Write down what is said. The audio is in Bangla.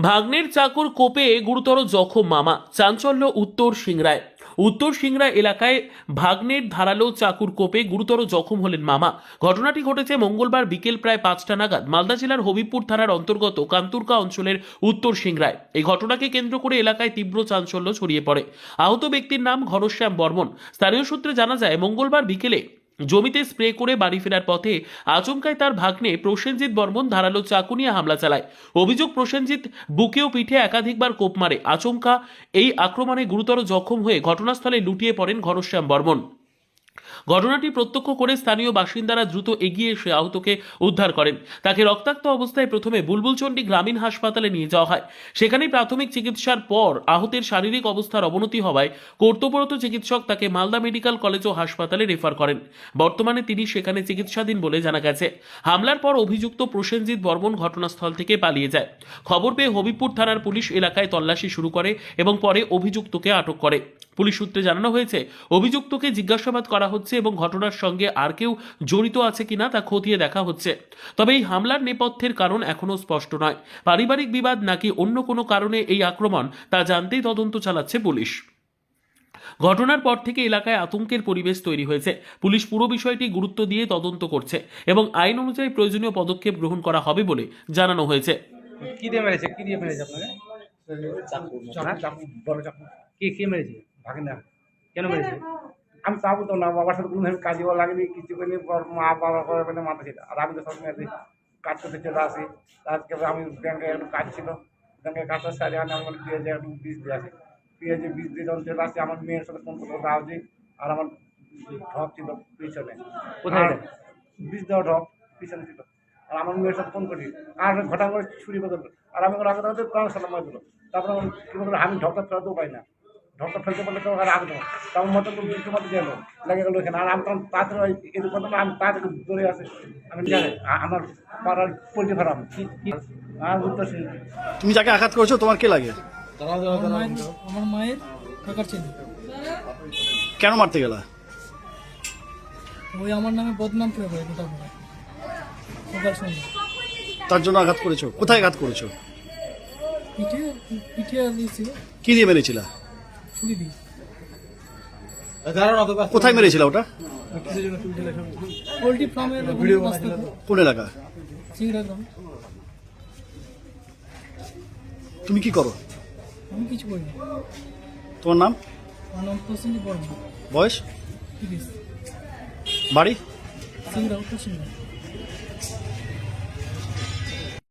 ভাগ্নের চাকর কোপে গুরুতর জখম মামা। চাঞ্চল্য উত্তর সিংরায়। উত্তর সিংড়া এলাকায় ভাগ্নের ধারালো চাকুর কোপে গুরুতর জখম হলেন মামা। ঘটনাটি ঘটেছে মঙ্গলবার বিকেল প্রায় পাঁচটা নাগাদ মালদা জেলার হবিবপুর থানার অন্তর্গত কান্তুরকা অঞ্চলের উত্তর সিংরায়। এই ঘটনাকে কেন্দ্র করে এলাকায় তীব্র চাঞ্চল্য ছড়িয়ে পড়ে। আহত ব্যক্তির নাম ঘনশ্যাম বর্মন। স্থানীয় সূত্রে জানা যায়, মঙ্গলবার বিকেলে জমিতে স্প্রে করে বাড়ি ফেরার পথে আচমকায় তার ভাগ্নে প্রসেনজিৎ বর্মন ধারালো চাকু নিয়ে হামলা চালায়। অভিযোগ, প্রসেনজিৎ বুকে ও পিঠে একাধিকবার কোপ মারে। আচমকা এই আক্রমণে গুরুতর জখম হয়ে ঘটনাস্থলে লুটিয়ে পড়েন ঘনশ্যাম বর্মন। ঘটনাটি প্রত্যক্ষ করে স্থানীয় বাসিন্দারা দ্রুত এগিয়ে এসে আহতকে উদ্ধার করেন। তাকে রক্তাক্ত অবস্থায় প্রথমে বুলবুলচন্ডী গ্রামীণ হাসপাতালে নিয়ে যাওয়া হয়। সেখানেই প্রাথমিক চিকিৎসার পর আহতের শারীরিক অবস্থার অবনতি হওয়ায় কর্তব্যরত চিকিৎসক তাকে মালদা মেডিকেল কলেজ ও হাসপাতালে রেফার করেন। বর্তমানে তিনি সেখানে চিকিৎসাধীন বলে জানা গেছে। হামলার পর অভিযুক্ত প্রসেনজিৎ বর্মন ঘটনাস্থল থেকে পালিয়ে যায়। খবর পেয়ে হবিবপুর থানার পুলিশ এলাকায় তল্লাশি শুরু করে এবং পরে অভিযুক্তকে আটক করে। পুলিশ সূত্রে জানানো হয়েছে, অভিযুক্তকে জিজ্ঞাসাবাদ করা হচ্ছে এবং ঘটনার সঙ্গে আর কেউ জড়িত আছে কিনা তা খতিয়ে দেখা হচ্ছে। তবে এই হামলার নেপথ্যের কারণ এখনও স্পষ্ট নয়। পারিবারিক বিবাদ নাকি অন্য কোনো কারণে এই আক্রমণ তা জানতেই তদন্ত চালাচ্ছে পুলিশ। ঘটনার পর থেকে এলাকায় আতঙ্কের পরিবেশ তৈরি হয়েছে। পুলিশ পুরো বিষয়টি গুরুত্ব দিয়ে তদন্ত করছে এবং আইন অনুযায়ী প্রয়োজনীয় পদক্ষেপ গ্রহণ করা হবে বলে জানানো হয়েছে। কি দিয়ে মেরেছে? কি দিয়ে মেরেছে আপনাকে? চাকু হ্যাঁ? চাকু বড় চাকু কে কে মেরেছে? ভাগনা কেন মেরেছে? আমি চাবো তো না বাবার সাথে কোনোদিন কাজেও লাগেনি কিছু করিনি মা বাবা করে মানে মাথা ছিল। আর আমি তো সবসময় কাজ করতে চলে আসি। আজকে আমি ব্যাংকে একটু কাজ ছিল ব্যাংকে কাজটা সারি আমি আমার পেঁয়াজে একটু বীজ দিয়ে আসি। পেঁয়াজে বীজ দিয়ে যখন চলে আসি আমার মেয়ের সাথে ফোন করতে রাজি আর আমার ঢপ ছিল পিছনে। কোথায় বীজ দেওয়া ঢপ পিছনে ছিল। আর আমার মেয়ের সাথে ফোন করি আর ঘটা করে ছুরি বদল আর আমি আগে তাদের প্রাণ সালাম দিল তারপরে কি বলব আমি ঢপটা ফেলতেও পাই না। ঢপটা ফেলতে পারলে তো আর আগে তার মতো তো দুটো মতো গেল লেগে গেলো এখানে আর আমি তখন তাড়াতাড়ি এদিক পর্যন্ত আমি তাড়াতাড়ি দৌড়ে আসি আমি জানি আমার পাড়ার পোলট্রি ফার্ম আর উত্তর সিং তুমি যাকে আঘাত করেছ তোমার কে লাগে? আমার মায়ের কাকার ছেলে। কেন মারতে গেলা? ওই আমার নামে বদনাম করে বলে গোটা করে সকাল সন্ধ্যা তার জন্য আঘাত করেছ? কোথায় আঘাত করেছ? পিঠে পিঠে আর দিয়েছে কি দিয়ে মেরেছিলা? ছুরি কোথায় মেরেছিলা ওটা? পোলট্রি ফার্মের কোন এলাকা? তুমি কি করো? আমি কিছু করি না। তোমার নাম? আমার নাম প্রসেনজিৎ বর্মা। বয়স? তিরিশ। বাড়ি? চিংড়া উত্তর সিংড়া